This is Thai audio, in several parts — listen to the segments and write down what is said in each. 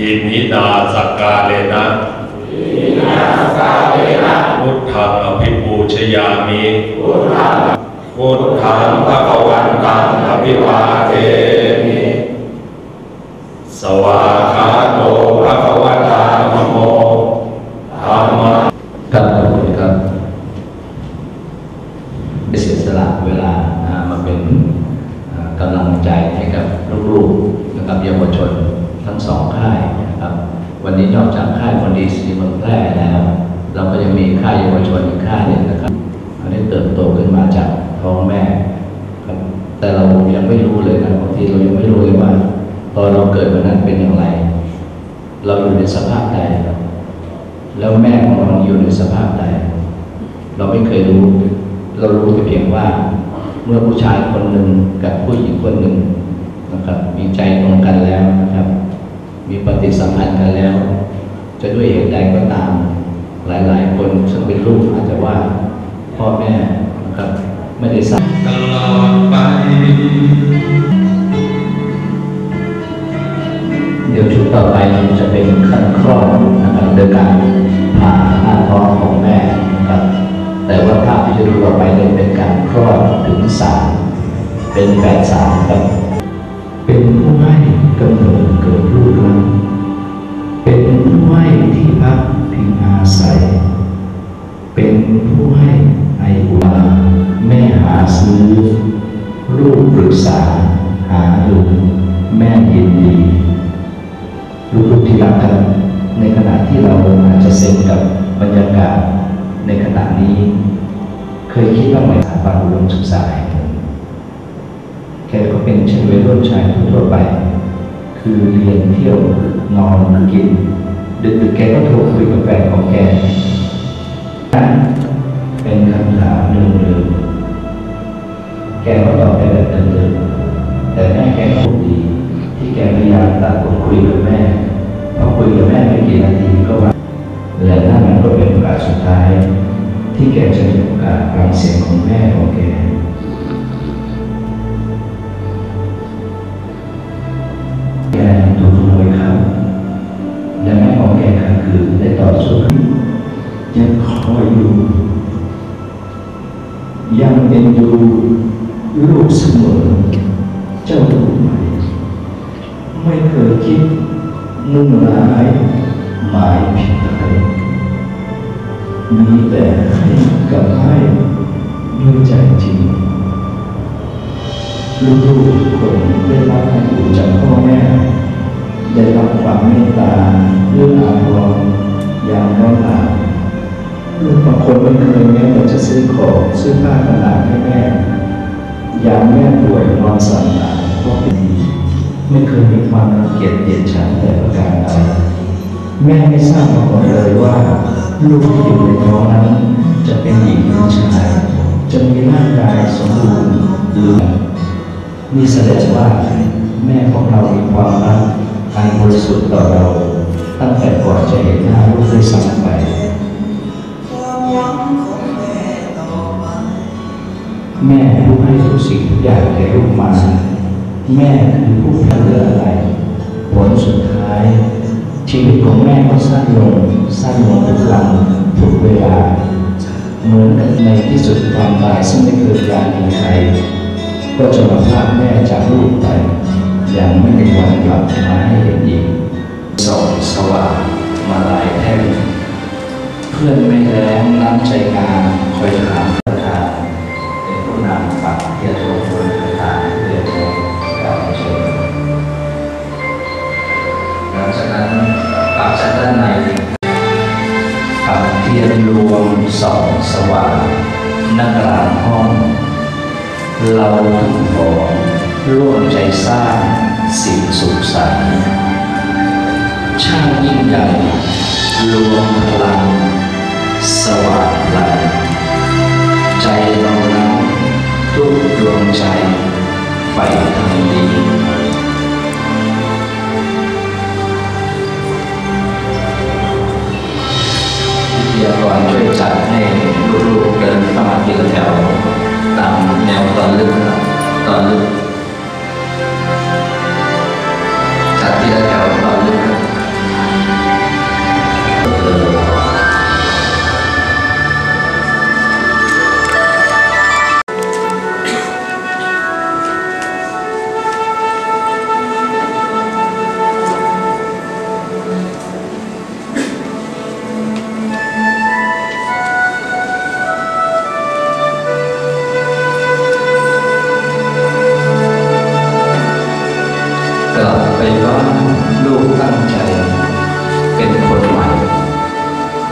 อิมินาสกกาเลนะพุทธังอภิปูชยามิพุทธังพระกวันตังอภิวาเทมิสวาคาโตพระกวันตามโมธรรมะครับขอบคุณครับได้เสียสละเวลานะมาเป็นกำลังใจให้กับลูกๆ นะครับเยาวชนทั้งสองค่าย วันนี้นอกจากค่ายคนดีสีเมืองแพร่แล้ว เราก็ยังมีค่ายเยาวชนอีกค่ายหนึ่งนะครับอันนี้เติบโตขึ้นมาจากท้องแม่ครับแต่เรายังไม่รู้เลยนะบางทีเรายังไม่รู้เลยว่าตอนเราเกิดวันนั้นเป็นอย่างไร เราอยู่ในสภาพใดแล้วแม่ของเราอยู่ในสภาพใดเราไม่เคยรู้ เรารู้แต่เพียงว่า เมื่อผู้ชายคนหนึ่งกับผู้หญิงคนหนึ่งนะครับ มีใจตรงกันแล้วนะครับ มีปฏิสัมพันธ์กันแล้ว จะด้วยเหตุใดก็ตาม หลายๆ คนซึ่งเป็นลูกอาจจะว่าพ่อแม่นะครับ ไม่ได้สร้างตลอดไปเดี๋ยวชุดต่อไปจะเป็นขั้นคลอดนะครับโดยการผ่าหน้าท้องของแม่นะครับ แต่ว่าภาพที่จะดูต่อไปเนี่ยเป็นการคลอดถึงสามเป็นแปดสามครับ เราอาจจะเซ็นกับบรรยากาศในขณะนี้ เคยคิดว่าไหมสถาบันอุดมศึกษาแห่งหนึ่งแกก็เป็นเช่นวัยรุ่นชายทั่วไป คือเรียนเที่ยวนอนกิน ดึกๆแกก็โทรคุยกับแฟนของแกนั่นเป็นคำถามหนึ่งๆแกก็ตอบได้แบบเดิมๆแต่แม่แกก็ดี ที่แกพยายามตัดบทคุยกับแม่พอคุยกับแม่ไม่กี่นาที สุดท้าย ที่แกจะมีโอกาสฟังเสียงของแม่ของแกแกถูกขโมยครับและแม่ของแกขัดขืนได้ต่อสู้ยังคอยอยู่ยังเอ็นดูลูกเสมอเจ้ารู้ไหม่ไม่เคยคิดมุ่งร้ายหมายผิดใคร มีแต่ให้กับให้ด้วยใจจริงลูกๆทุกคนได้รับการอุ่นจากพ่อแม่ได้รับความเมตตาเรื่องอภรรอย่างร้อนหนาลูกบางคนไม่เคยแม้แต่จะซื้อของซื้อผ้าขนาดให้แม่ยามแม่ป่วยนอนสั่นหนาก็เป็นไม่เคยมีความรังเกียจเดียดฉันแต่ประการใดแม่ไม่ทราบมาก่อนเลยว่า ลูกที่อยู่ในท้องนั้น จะเป็นหญิงหรือชายจะมีร่างกายสมบูรณ์หรือไม่นี่แสดงว่าแม่ของเรามีความรักอันบริสุทธิ์ต่อเรา ตั้งแต่ก่อนจะเห็นหน้าลูกด้วยซ้ำไปแม่ผู้ให้ทุกสิ่งทุกอย่างแก่ลูกมา แม่คือผู้ทำเรื่องอะไร ผลสุดท้าย ชีวิตของแม่ก็สั้นลงสั้นลงทุกวันทุกเวลา เหมือนกับในที่สุดความตายซึ่งไม่เคยยามีใครก็จะมาพาแม่จากลูกไป อย่างไม่มีวันกลับมาให้เห็นอีกส่องสว่างมาลายแท่งเพื่อนไม่แล้งน้ำใจงามคอยถาม เราทุกขอร่วมใจสร้างสิ่งสุขสันต์ช่างยิ่งใหญ่รวมพลัง สว่างพลันใจเรานั้นทุกดวงใจใฝ่ทำดีวิทยากรช่วยจัดให้ลูกๆเดินเข้ามาทีละแถว แนวตอนลึกครับตอนลึกจัดทีละแถวตอนลึก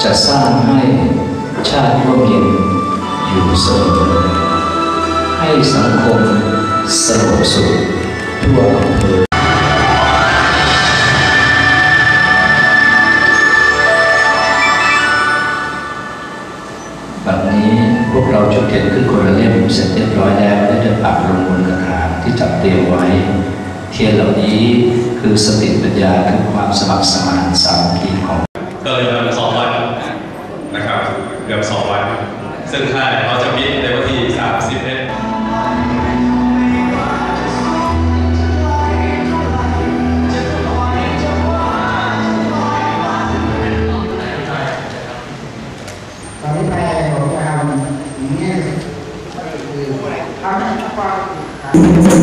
จะสร้างให้ชาติร่วมเย็นอยู่เสมอให้สังคมสงบสุขทั่วอำเภอบัดนี้พวกเราจุดเทียนขึ้นคนละเล่มเสร็จเรียบร้อยแล้วและจะปักลงบนกระถางที่จัดเตรียมไว้ เทียนเหล่านี้คือสติปัญญาคือความสมัครสมานสามัคคีของก็เลยมาสองวันนะครับ เกือบสองวัน ซึ่งค่ายเขาจะมิดในวันที่ 30เนี่ยตอนนี้แปลผมจะทำอย่างนี้คือทำให้ฟังเ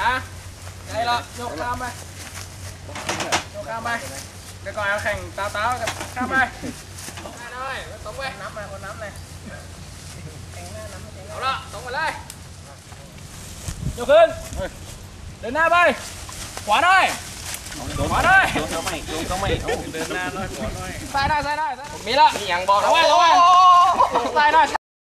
ตั้งหน้าด้วยนะไอ้ละยกข้ามไปยกข้ามไปเดี๋ยวก่อนเอาแข่งตาตากับข้ามไปได้เล